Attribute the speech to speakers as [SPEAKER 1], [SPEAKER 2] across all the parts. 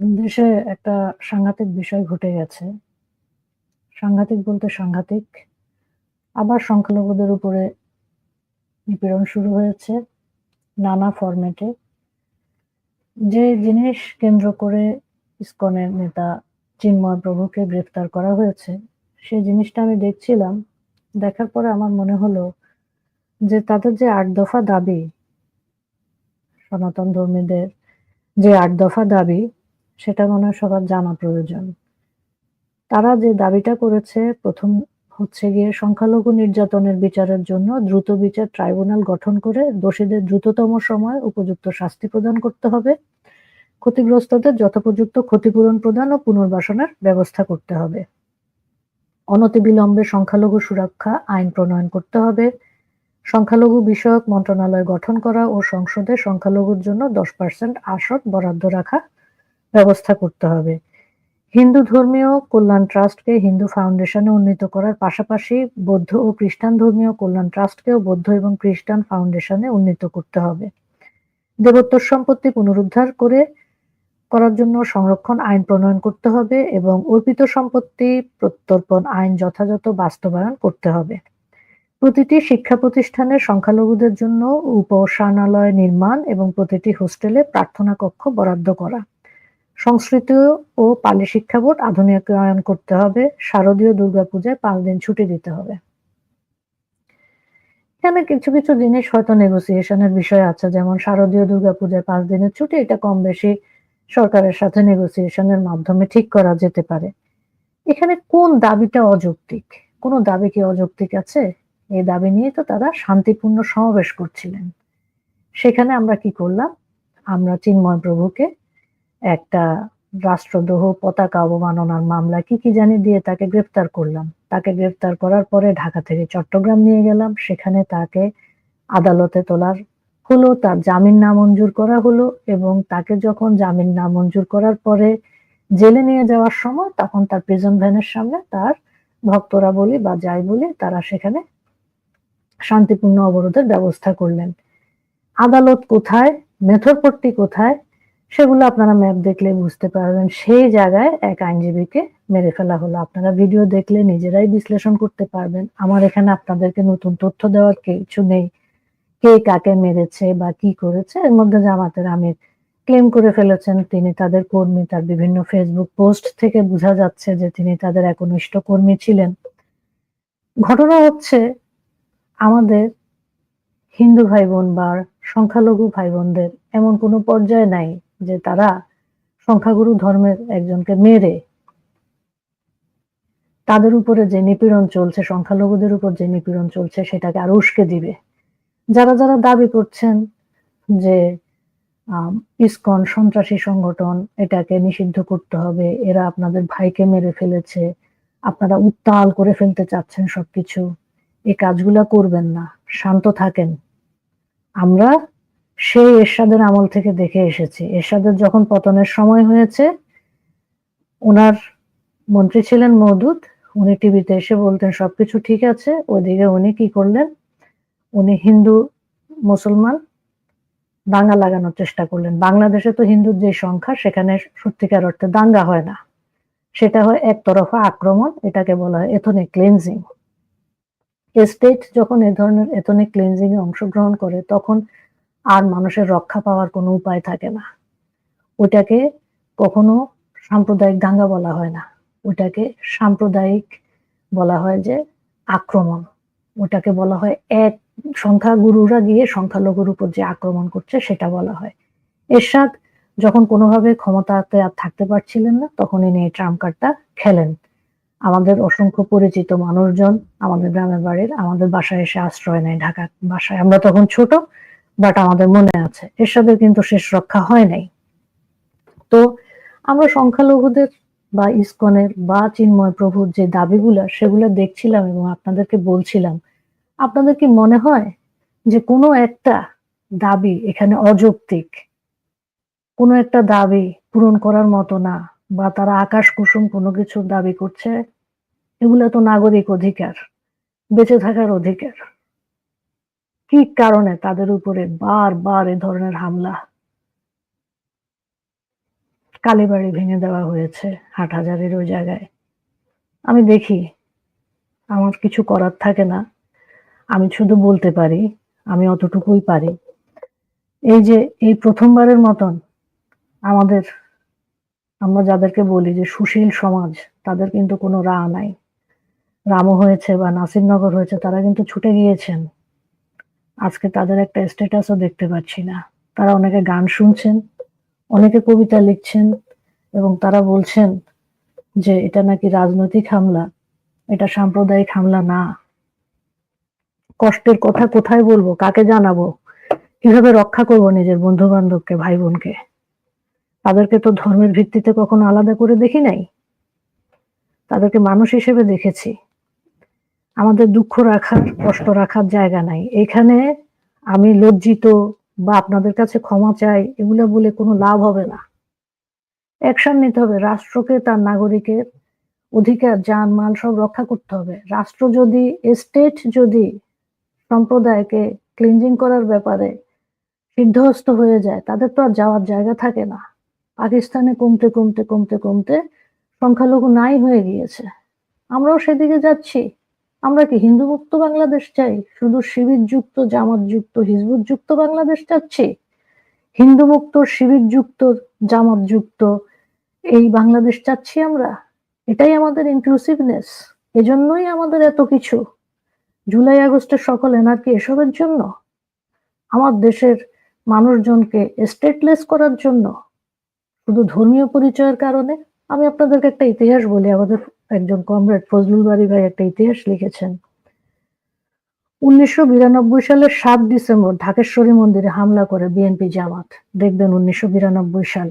[SPEAKER 1] দেশে একটা সাংঘাতিক বিষয় ঘটে গেছে। সাংঘাতিক বলতে সাংঘাতিক। আবার সংখ্যালঘুদের উপরে নিপীড়ন শুরু হয়েছে নানা ফরম্যাটে। যে জিনিস কেন্দ্র করে ইসকনের নেতা চিন্ময় প্রভুকে গ্রেফতার করা হয়েছে, সেই জিনিসটা আমি দেখছিলাম। দেখার পরে আমার মনে হলো যে তাদের যে আট দফা দাবি সনাতন ধর্মীদের যে আট দফা দাবি সেটা মনে হয় সবার জানা প্রয়োজন। তারা যে দাবিটা করেছে, প্রথম হচ্ছে গিয়ে সংখ্যালঘু নির্যাতনের বিচারের জন্য দ্রুত বিচার ট্রাইব্যুনাল গঠন করে দোষীদের দ্রুততম সময়ে উপযুক্ত শাস্তি প্রদান করতে হবে। ক্ষতিগ্রস্তদের যথোপযুক্ত ক্ষতিপূরণ প্রদান ও পুনর্বাসনের ব্যবস্থা করতে হবে। অনতিবিলম্বে সংখ্যালঘু সুরক্ষা আইন প্রণয়ন করতে হবে। সংখ্যালঘু বিষয়ক মন্ত্রণালয় গঠন করা ও সংসদে সংখ্যালঘুর জন্য দশ পার্সেন্ট আসন বরাদ্দ রাখা ব্যবস্থা করতে হবে। হিন্দু ধর্মীয় কল্যাণ ট্রাস্টকে হিন্দু ফাউন্ডেশনে উন্নীত করার পাশাপাশি বৌদ্ধ ও খ্রিস্টান ধর্মীয় কল্যাণ ট্রাস্টকেও বৌদ্ধ এবং খ্রিস্টান ফাউন্ডেশনে উন্নীত করতে হবে। দেবোত্তর সম্পত্তি পুনরুদ্ধার করে করার জন্য সংরক্ষণ আইন প্রণয়ন করতে হবে এবং অর্পিত সম্পত্তি প্রত্যর্পণ আইন যথাযথ বাস্তবায়ন করতে হবে। প্রতিটি শিক্ষা প্রতিষ্ঠানে সংখ্যালঘুদের জন্য উপাসনালয় নির্মাণ এবং প্রতিটি হোস্টেলে প্রার্থনা কক্ষ বরাদ্দ করা। সংস্কৃত ও পালি শিক্ষা বোর্ড আধুনিকায়ন করতে হবে। শারদীয় দুর্গাপূজায় পাঁচ দিন ছুটি দিতে হবে। এখানে কিছু, কিছু জিনিস হয়তো নেগোসিয়েশনের বিষয় আছে যেমন শারদীয় দুর্গাপূজায় পাঁচ দিনের ছুটি এটা কম বেশি সরকারের সাথে নেগোসিয়েশনের মাধ্যমে ঠিক করা যেতে পারে। এখানে কোন দাবিটা অযৌক্তিক? কোন দাবি কি অযৌক্তিক আছে? এই দাবি নিয়ে তো তারা শান্তিপূর্ণ সমাবেশ করছিলেন। সেখানে আমরা কি করলাম? আমরা চিন্ময় প্রভুকে একটা রাষ্ট্রদ্রোহ পতাকা অবমাননার মামলা কি কি জানি দিয়ে তাকে গ্রেফতার করলাম। তাকে গ্রেফতার করার পরে ঢাকা থেকে চট্টগ্রাম নিয়ে গেলাম। সেখানে তাকে আদালতে তোলার হলো, তার জামিন নামঞ্জুর করা হলো এবং তাকে যখন জামিন নামঞ্জুর করার পরে জেলে নিয়ে যাওয়ার সময় তখন তার প্রিজন ভ্যানের সামনে তার ভক্তরা বলি বা যাই বলি তারা সেখানে শান্তিপূর্ণ অবরোধের ব্যবস্থা করলেন। আদালত কোথায়? মেথরপট্টি কোথায়? সেগুলো আপনারা ম্যাপ দেখলে বুঝতে পারবেন। সেই জায়গায় এক আইনজীবীকে মেরে ফেলা হলো। আপনারা ভিডিও দেখলে নিজেরাই বিশ্লেষণ করতে পারবেন। আমার এখানে আপনাদেরকে নতুন তথ্য দেওয়ার কিছু নেই। কে কাকে মেরেছে বা কি করেছে, এর মধ্যে জামাতের আমির ক্লেম করে ফেলেছেন তিনি তাদের কর্মী, তার বিভিন্ন ফেসবুক পোস্ট থেকে বোঝা যাচ্ছে যে তিনি তাদের একনিষ্ঠ কর্মী ছিলেন। ঘটনা হচ্ছে, আমাদের হিন্দু ভাই বোন বা সংখ্যালঘু ভাই বোনদের এমন কোনো পর্যায়ে নাই যে তারা সংখ্যাগুরু ধর্মের একজনকে মেরে তাদের উপরে যে নিপীড়ন চলছে, সংখ্যালঘুদের উপর যে নিপীড়ন চলছে, সেটাকে আরও উস্কে দিবে। যারা যারা দাবি করছেন যে ইসকন সন্ত্রাসী সংগঠন এটাকে নিষিদ্ধ করতে হবে, এরা আপনাদের ভাইকে মেরে ফেলেছে, আপনারা উত্তাল করে ফেলতে চাচ্ছেন সবকিছু এই কাজগুলা করবেন না, শান্ত থাকেন। আমরা সেই এরশাদের আমল থেকে দেখে এসেছি। এরশাদের যখন পতনের সময় হয়েছে ওনার মন্ত্রী ছিলেন মৌদুদ। উনি টিভিতে এসে বলতেন, সবকিছু ঠিক আছে, ওইদিকে উনি কি করলেন? উনি হিন্দু মুসলমান, দাঙ্গা লাগানোর চেষ্টা করলেন। বাংলাদেশে তো হিন্দুর যে সংখ্যা, সেখানে সত্যিকার অর্থে দাঙ্গা হয় না। সেটা হয় একতরফা আক্রমণ, এটাকে বলা হয় এথনিক ক্লিনজিং স্টেট যখন এ ধরনের এথনিক ক্লিনজিং এ অংশগ্রহণ করে, তখন আর মানুষের রক্ষা পাওয়ার কোনো উপায় থাকে না। ওটাকে কখনো সাম্প্রদায়িক দাঙ্গা বলা হয় না। ওটাকে সাম্প্রদায়িক বলা হয় যে আক্রমণ। ওটাকে বলা হয় এক সংখ্যাগুরুরা গিয়ে সংখ্যালঘুর উপর যে আক্রমণ করছে সেটা বলা হয়। এরশাদ যখন কোনোভাবে ক্ষমতাতে আর থাকতে পারছিলেন না তখন ইনি এই ট্রাম্প কার্ডটা খেলেন। আমাদের অসংখ্য পরিচিত মানুষজন আমাদের গ্রামের বাড়ির আমাদের বাসায় এসে আশ্রয় নেয় ঢাকা বাসায়। আমরা তখন ছোট বাট আমাদের মনে আছে এরশাদের কিন্তু শেষ রক্ষা হয় নাই। তো আমরা সংখ্যালঘুদের বা ইসকনের বা চিন্ময় প্রভুর যে দাবিগুলো, সেগুলো দেখছিলাম এবং আপনাদেরকে বলছিলাম। আপনাদের কি মনে হয় যে কোনো একটা দাবি এখানে অযৌক্তিক? কোনো একটা দাবি পূরণ করার মতো না, বা তারা আকাশ কুসুম কোনো কিছুর দাবি করছে? এগুলো তো নাগরিক অধিকার, বেঁচে থাকার অধিকার। কি কারণে তাদের উপরে বারবার এ ধরনের হামলা? কালীবাড়ি ভেঙে দেওয়া হয়েছে হাটহাজারের ওই জায়গায়। আমি দেখি, আমার কিছু করার থাকে না। আমি শুধু বলতে পারি, আমি অতটুকুই পারি। এই যে, এই প্রথমবারের মতন আমাদের, আমরা যাদেরকে বলি যে সুশীল সমাজ, তাদের কিন্তু কোনো রা নাই। রামও হয়েছে বা নাসিরনগর হয়েছে, তারা কিন্তু ছুটে গিয়েছেন। আজকে তাদের একটা স্ট্যাটাসও দেখতে পাচ্ছি না। তারা অনেকে গান শুনছেন, অনেকে কবিতা লিখছেন এবং তারা বলছেন যে এটা নাকি রাজনৈতিক হামলা, এটা সাম্প্রদায়িক হামলা না। কষ্টের কথা কোথায় বলব, কাকে জানাব? কীভাবে রক্ষা করব নিজের বন্ধু বান্ধবকে ভাই বোনকে তাদেরকে তো ধর্মের ভিত্তিতে কখনো আলাদা করে দেখি নাই। তাদেরকে মানুষ হিসেবে দেখেছি। আমাদের দুঃখ রাখার, কষ্ট রাখার জায়গা নাই। এখানে আমি লজ্জিত বা আপনাদের কাছে ক্ষমা চাই, এগুলো বলে কোনো লাভ হবে না। অ্যাকশন নিতে হবে। রাষ্ট্রকে, তার নাগরিকের অধিকার যান মাল সব রক্ষা করতে হবে। রাষ্ট্র যদি, স্টেট যদি সম্প্রদায়কে ক্লিনজিং করার ব্যাপারে সিদ্ধহস্ত হয়ে যায়, তাদের তো আর যাওয়ার জায়গা থাকে না। পাকিস্তানে কমতে কমতে কমতে কমতে সংখ্যালঘু নাই হয়ে গিয়েছে। আমরাও সেদিকে যাচ্ছি। আমরা কি হিন্দু মুক্ত বাংলাদেশ চাই? শুধু শিবির যুক্ত জামাত যুক্ত হিজবুত যুক্ত বাংলাদেশ চাচ্ছি? হিন্দু মুক্ত শিবির যুক্ত জামাত যুক্ত এই বাংলাদেশ চাচ্ছি আমরা? এটাই আমাদের ইনক্লুসিভনেস এজন্যই আমাদের এত কিছু। জুলাই আগস্টের সকল এনার্কি এসবের জন্য। আমার দেশের মানুষজনকে স্টেটলেস করার জন্য। শুধু ধর্মীয় পরিচয়ের কারণে? আমি আপনাদেরকে একটা ইতিহাস বলি, আমাদের একজন কমরেড ফজলুল বাড়ি ভাই একটা ইতিহাস লিখেছেন। উনিশশো বিরানব্বই সালের সাত ডিসেম্বর ঢাকেশ্বরী মন্দিরে হামলা করে বিএনপি জামাত। দেখবেন উনিশশো বিরানব্বই সাল।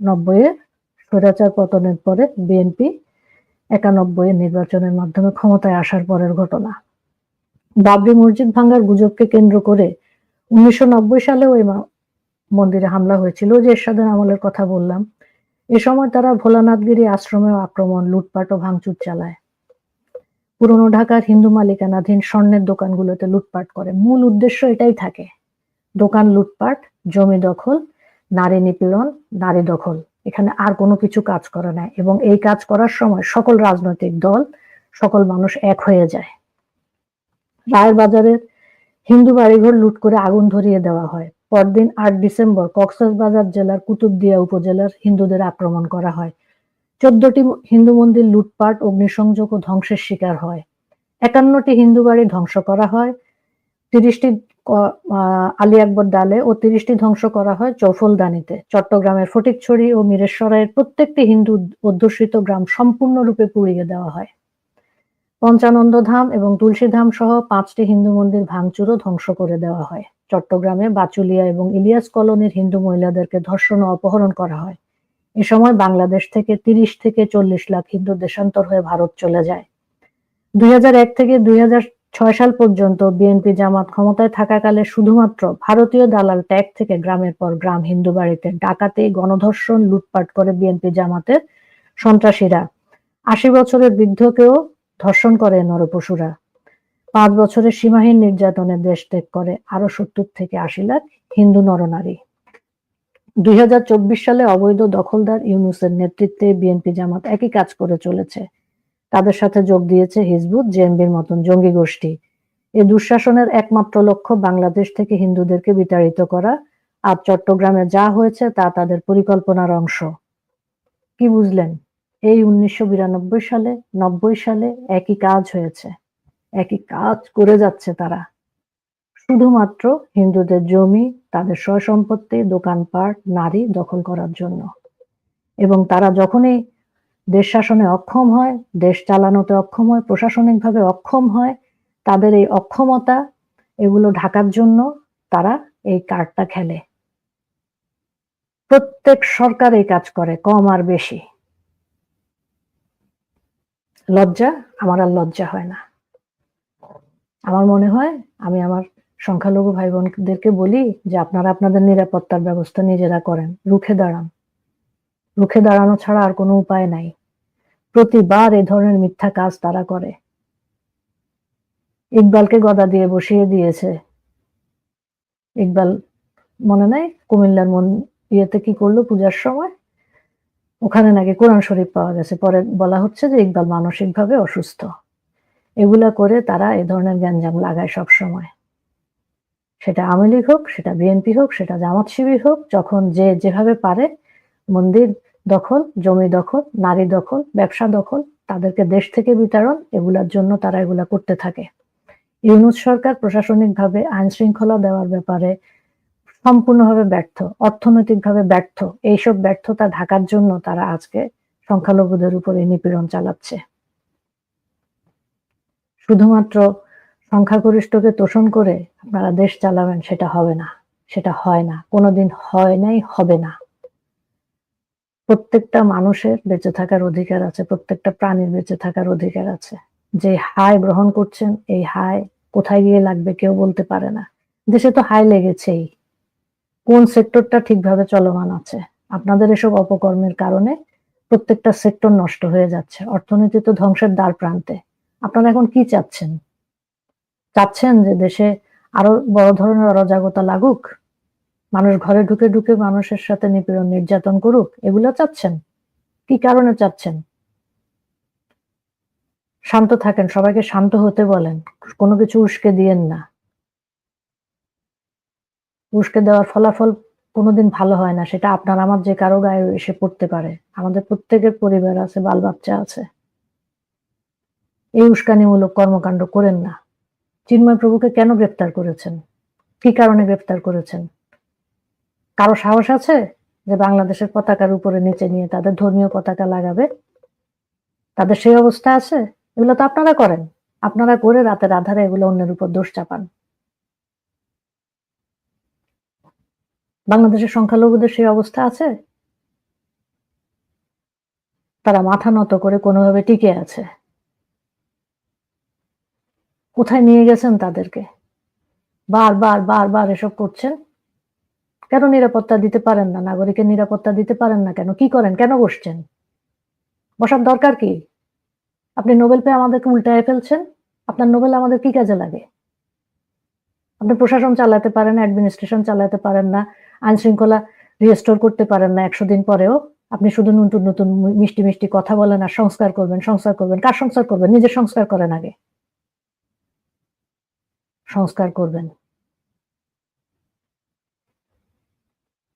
[SPEAKER 1] নব্বইয়ে স্বৈরাচার পতনের পরে বিএনপি একানব্বই নির্বাচনের মাধ্যমে ক্ষমতায় আসার পরের ঘটনা। বাবরি মসজিদ ভাঙ্গার গুজবকে কেন্দ্র করে উনিশশো নব্বই সালে ওই মন্দিরে হামলা হয়েছিল। যে এরশাদের আমলের কথা বললাম। এ সময় তারা ভোলানাথগিরি আশ্রমেও আক্রমণ, লুটপাট ও ভাঙচুর চালায়। পুরনো ঢাকার হিন্দু মালিকানাধীন স্বর্ণের দোকানগুলোতে লুটপাট করে। মূল উদ্দেশ্য এটাই থাকে। দোকান লুটপাট, জমি দখল, নারী নিপীড়ন, নারী দখল। এখানে আর কোনো কিছু কাজ করে না এবং এই কাজ করার সময় সকল রাজনৈতিক দল, সকল মানুষ এক হয়ে যায়। রায়ের বাজারের হিন্দু বাড়িঘর লুট করে আগুন ধরিয়ে দেওয়া হয়। পরদিন আট ডিসেম্বর কক্সবাজার জেলার কুতুবদিয়া উপজেলার হিন্দুদের আক্রমণ করা হয়। চোদ্দটি হিন্দু মন্দির লুটপাট, অগ্নিসংযোগ ও ধ্বংসের শিকার হয়। একান্নটি হিন্দু বাড়ি ধ্বংস করা হয়। তিরিশটি আলী আকবর ডালে ও তিরিশটি ধ্বংস করা হয় চৌফলদানিতে। চট্টগ্রামের ফটিকছড়ি ও মিরেশ্বরায়ের প্রত্যেকটি হিন্দু অধ্যুষিত গ্রাম সম্পূর্ণরূপে পুড়িয়ে দেওয়া হয়। পঞ্চানন্দ ধাম এবং তুলসী ধাম সহ পাঁচটি হিন্দু মন্দির ভাঙচুর ও ধ্বংস করে দেওয়া হয়। চট্টগ্রামে বাচুলিয়া এবং ইলিয়াস কলোনির হিন্দু মহিলাদেরকে ধর্ষণ ও অপহরণ করা হয়। এ সময় বাংলাদেশ থেকে তিরিশ থেকে চল্লিশ লাখ হিন্দু দেশান্তর হয়ে ভারত চলে যায়। দুই হাজার এক থেকে দুই সাল পর্যন্ত বিএনপি জামাত ক্ষমতায় থাকাকালে শুধুমাত্র ভারতীয় দালাল ট্যাগ থেকে গ্রামের পর গ্রাম হিন্দু বাড়িতে ডাকাতি, গণধর্ষণ, লুটপাট করে বিএনপি জামাতের সন্ত্রাসীরা। আশি বছরের বৃদ্ধকেও ধর্ষণ করে নরপশুরা। পাঁচ বছরের সীমাহীন নির্যাতনের দেশ ত্যাগ করে আরও সত্তর থেকে আশি লাখ হিন্দু নরনারী। দুই হাজার চব্বিশ সালে অবৈধ দখলদার ইউনুসের নেতৃত্বে বিএনপি জামাত একই কাজ করে চলেছে। তাদের সাথে যোগ দিয়েছে হিজবুত জেএমবির মতন জঙ্গি গোষ্ঠী। এ দুঃশাসনের একমাত্র লক্ষ্য বাংলাদেশ থেকে হিন্দুদেরকে বিতাড়িত করা। আর চট্টগ্রামে যা হয়েছে তা তাদের পরিকল্পনার অংশ। কি বুঝলেন? এই উনিশশো বিরানব্বই সালে, নব্বই সালে একই কাজ হয়েছে। একই কাজ করে যাচ্ছে তারা। শুধুমাত্র হিন্দুদের জমি, তাদের সম্পত্তি দোকানপাট, নারী দখল করার জন্য। এবং তারা যখনই দেশ শাসনে অক্ষম হয়, দেশ চালানোতে অক্ষম হয়, প্রশাসনিকভাবে অক্ষম হয়, তাদের এই অক্ষমতা এগুলো ঢাকার জন্য তারা এই কার্ডটা খেলে। প্রত্যেক সরকার এই কাজ করে, কম আর বেশি। লজ্জা, আমার আর লজ্জা হয় না। আমার মনে হয় আমি আমার সংখ্যালঘু ভাই বোনদেরকে বলি যে আপনারা আপনাদের নিরাপত্তার ব্যবস্থা নিজেরা করেন, রুখে দাঁড়ান। রুখে দাঁড়ানো ছাড়া আর কোনো উপায় নাই। প্রতিবার এ ধরনের মিথ্যা কাজ তারা করে। ইকবালকে গদা দিয়ে বসিয়ে দিয়েছে। ইকবাল মনে নাই? কুমিল্লার মন ইয়েতে কি করল পূজার সময়? ওখানে নাকি কোরআন শরীফ পাওয়া গেছে। পরে বলা হচ্ছে যে ইকবাল মানসিকভাবে অসুস্থ। এগুলা করে তারা এ ধরনের গ্যাঞ্জাম লাগায় সব সময়। সেটা আওয়ামী লীগ হোক, সেটা বিএনপি হোক, সেটা জামাত শিবির হোক, যখন যে যেভাবে পারে, মন্দির দখল, জমি দখল, নারী দখল, ব্যবসা দখল, তাদেরকে দেশ থেকে বিতরণ, এগুলার জন্য তারা এগুলা করতে থাকে। ইউনুস সরকার প্রশাসনিকভাবে আইন শৃঙ্খলা দেওয়ার ব্যাপারে সম্পূর্ণভাবে ব্যর্থ, অর্থনৈতিকভাবে ব্যর্থ। এইসব ব্যর্থতা ঢাকার জন্য তারা আজকে সংখ্যালঘুদের উপরে নিপীড়ন চালাচ্ছে। শুধুমাত্র সংখ্যাগরিষ্ঠকে তোষণ করে আপনারা দেশ চালাবেন, সেটা হবে না, সেটা হয় না, কোনোদিন হয় নাই, হবে না। প্রত্যেকটা মানুষের বেঁচে থাকার অধিকার আছে, প্রত্যেকটা প্রাণীর বেঁচে থাকার অধিকার আছে। যে হায় গ্রহণ করছেন, এই হায় কোথায় গিয়ে লাগবে কেউ বলতে পারে না। দেশে তো হাই লেগেছেই। কোন সেক্টরটা ঠিকভাবে চলমান আছে? আপনাদের এসব অপকর্মের কারণে প্রত্যেকটা সেক্টর নষ্ট হয়ে যাচ্ছে। অর্থনীতি তো ধ্বংসের দ্বার প্রান্তে। আপনারা এখন কি চাচ্ছেন? চাচ্ছেন যে দেশে আরও বড় ধরনের অরাজকতা লাগুক? মানুষ ঘরে ঢুকে ঢুকে মানুষের সাথে নিপীড়ন নির্যাতন করুক, এগুলো চাচ্ছেন? কি কারণে চাচ্ছেন? শান্ত থাকেন, সবাইকে শান্ত হতে বলেন, কোনো কিছু উস্কে দিয়েন না। উস্কে দেওয়ার ফলাফল কোনোদিন ভালো হয় না, সেটা আপনার, আমার যে কারও গায়ে এসে পড়তে পারে। আমাদের প্রত্যেকের পরিবার আছে, বাল বাচ্চা আছে। এই উস্কানিমূলক কর্মকাণ্ড করেন না। চিন্ময় প্রভুকে কেন গ্রেপ্তার করেছেন? কি কারণে গ্রেপ্তার করেছেন? কারও সাহস আছে যে বাংলাদেশের পতাকার উপরে নিচে নিয়ে তাদের ধর্মীয় পতাকা লাগাবে? তাদের সেই অবস্থা আছে? এগুলো তো আপনারা করেন। আপনারা করে রাতের আধারে এগুলো অন্যের উপর দোষ চাপান। বাংলাদেশের সংখ্যালঘুদের সেই অবস্থা আছে? তারা মাথা নত করে কোনোভাবে টিকে আছে। কোথায় নিয়ে গেছেন তাদেরকে? বারবার বারবার এসব করছেন? কেন নিরাপত্তা দিতে পারেন না? নাগরিকের নিরাপত্তা দিতে পারেন না কেন? কি করেন? কেন বসছেন? বসার দরকার কি? আপনি নোবেল পেয়ে আমাদেরকে উল্টায় ফেলছেন? আপনার নোবেল আমাদের কি কাজে লাগে? আপনি প্রশাসন চালাতে পারেন, অ্যাডমিনিস্ট্রেশন চালাতে পারেন না আইন শৃঙ্খলা রিস্টোর করতে পারেন না একশো দিন পরেও। আপনি শুধু নতুন নতুন, মিষ্টি মিষ্টি কথা বলেন আর সংস্কার করবেন সংস্কার করবেন। কার সংস্কার করবেন? নিজের সংস্কার করেন আগে। সংস্কার করবেন।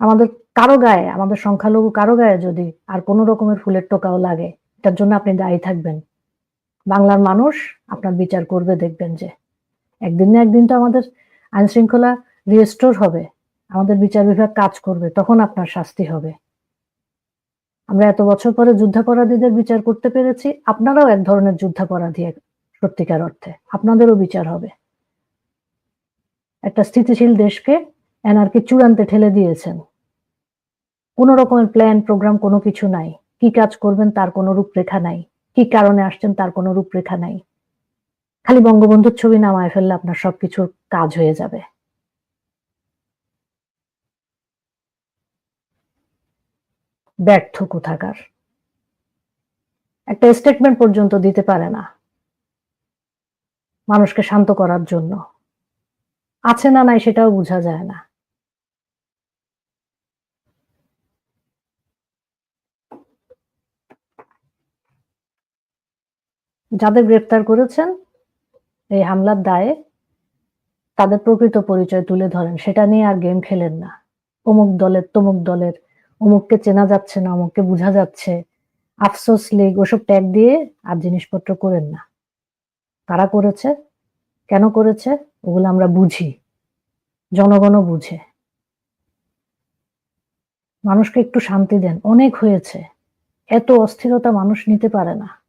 [SPEAKER 1] আমাদের কারও গায়ে, আমাদের সংখ্যালঘু কারও গায়ে যদি আর কোনো রকমের ফুলের টোকাও লাগে, এটার জন্য আপনি দায়ী থাকবেন। বাংলার মানুষ আপনার বিচার করবে, দেখবেন যে। একদিন না একদিন তো আমাদের আইন শৃঙ্খলা রিস্টোর হবে। আমাদের বিচার বিভাগ কাজ করবে, তখন আপনার শাস্তি হবে। আমরা এত বছর পরে যুদ্ধাপরাধীদের বিচার করতে পেরেছি, আপনারাও এক ধরনের যুদ্ধাপরাধী সত্যিকার অর্থে। আপনাদেরও বিচার হবে। একটা স্থিতিশীল দেশকে এনআরকে চূড়ান্তে ঠেলে দিয়েছেন। কোন রকমের প্ল্যান, প্রোগ্রাম কোনো কিছু নাই। কি কাজ করবেন তার কোনো রূপরেখা নাই। কি কারণে আসছেন তার কোনো রূপরেখা নাই। খালি বঙ্গবন্ধুর ছবি নামায় ফেললে আপনার সবকিছুর কাজ হয়ে যাবে। ব্যর্থ কোথাকার। একটা স্টেটমেন্ট পর্যন্ত দিতে পারে না। মানুষকে শান্ত করার জন্য। আছে না নাই সেটাও বোঝা যায় না। যাদের গ্রেপ্তার করেছেন এই হামলার দায়ে তাদের প্রকৃত পরিচয় তুলে ধরেন, সেটা নিয়ে আর গেম খেলেন না। অমুক দলের তমুক দলের, অমুককে চেনা যাচ্ছে না, অমুককে বোঝা যাচ্ছে। আফসোস, লীগ, ওসব ট্যাগ দিয়ে আর জিনিসপত্র করেন না। কারা করেছে কেন করেছে? ওগুলো আমরা বুঝি। জনগণও বুঝে। মানুষকে একটু শান্তি দেন। অনেক হয়েছে। এত অস্থিরতা মানুষ নিতে পারে না।